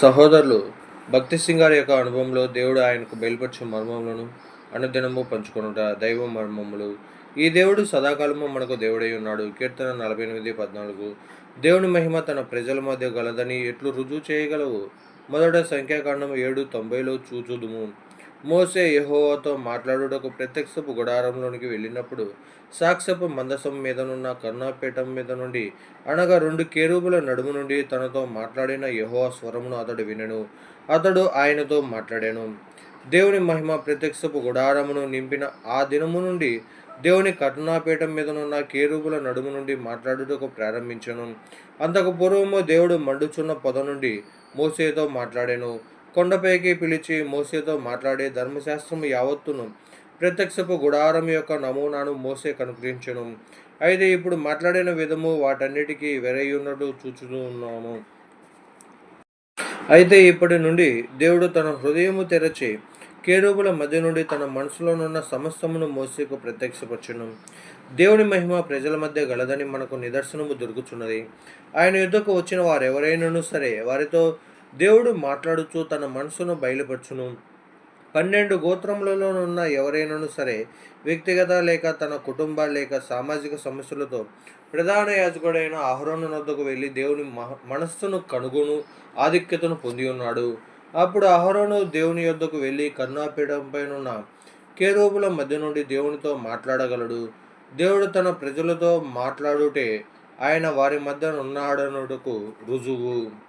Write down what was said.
సహోదరులు భక్తి సింగారి యొక్క అనుభవంలో దేవుడు ఆయనకు బయలుపరిచే మర్మములను అనుదినము పంచుకొనుట దైవ మర్మములు. ఈ దేవుడు సదాకాలము మనకు దేవుడై ఉన్నాడు. కీర్తన నలభై ఎనిమిది పద్నాలుగు. దేవుని మహిమ తన ప్రజల మధ్య గలదని ఎట్లు రుజువు చేయగలవు? మొదట సంఖ్యాకాండం ఏడు తొంభైలో చూచుదుము. మోసే యహోవాతో మాట్లాడుటకు ప్రత్యక్షపు గుడారంలోనికి వెళ్ళినప్పుడు సాక్ష్యపు మందసం మీదనున్న కర్ణాపీఠం మీద నుండి అనగా రెండు కేరుబుల నడుము నుండి తనతో మాట్లాడిన యహోవా స్వరమును అతడు వినెను. అతడు ఆయనతో మాట్లాడాను. దేవుని మహిమ ప్రత్యక్షపు గుడారమును నింపిన ఆ దినము నుండి దేవుని కరుణాపీఠం మీదనున్న కేరుబుల నడుము నుండి మాట్లాడుటకు ప్రారంభించను. అంతకు పూర్వము దేవుడు మండుచున్న పొద నుండి మోసేతో మాట్లాడాను. కొండపైకి పిలిచి మోసేతో మాట్లాడే ధర్మశాస్త్రము యావత్తును ప్రత్యక్షపు గుడారం యొక్క నమూనాను మోసే కనుగ్రహించను అయితే ఇప్పుడు మాట్లాడిన విధము వాటన్నిటికీ వెరయ్యున్నట్టు చూచుతూ ఉన్నాము అయితే ఇప్పటి నుండి దేవుడు తన హృదయము తెరచి కేరూపుల మధ్య నుండి తన మనసులోనున్న సమస్తమును మోసేకు ప్రత్యక్షపరచను. దేవుని మహిమ ప్రజల మధ్య గలదని మనకు నిదర్శనము దొరుకుతున్నది ఆయన యుద్ధకు వచ్చిన వారెవరైనాను సరే వారితో దేవుడు మాట్లాడుచు తన మనసును బయలుపరచును. పన్నెండు గోత్రములలోనున్న ఎవరైనాను సరే వ్యక్తిగత లేక తన కుటుంబ లేక సామాజిక సమస్యలతో ప్రధాన యాజకుడైన అహరోను వద్దకు వెళ్ళి దేవుని మహ- మనస్సును కనుగొను ఆధిక్యతను పొంది ఉన్నాడు. అప్పుడు అహరోను దేవుని యొద్దకు వెళ్ళి కరుణాపీఠంపైనున్న కేరూపుల మధ్య నుండి దేవునితో మాట్లాడగలడు. దేవుడు తన ప్రజలతో మాట్లాడుటే ఆయన వారి మధ్య ఉన్నాడనుటకు రుజువు.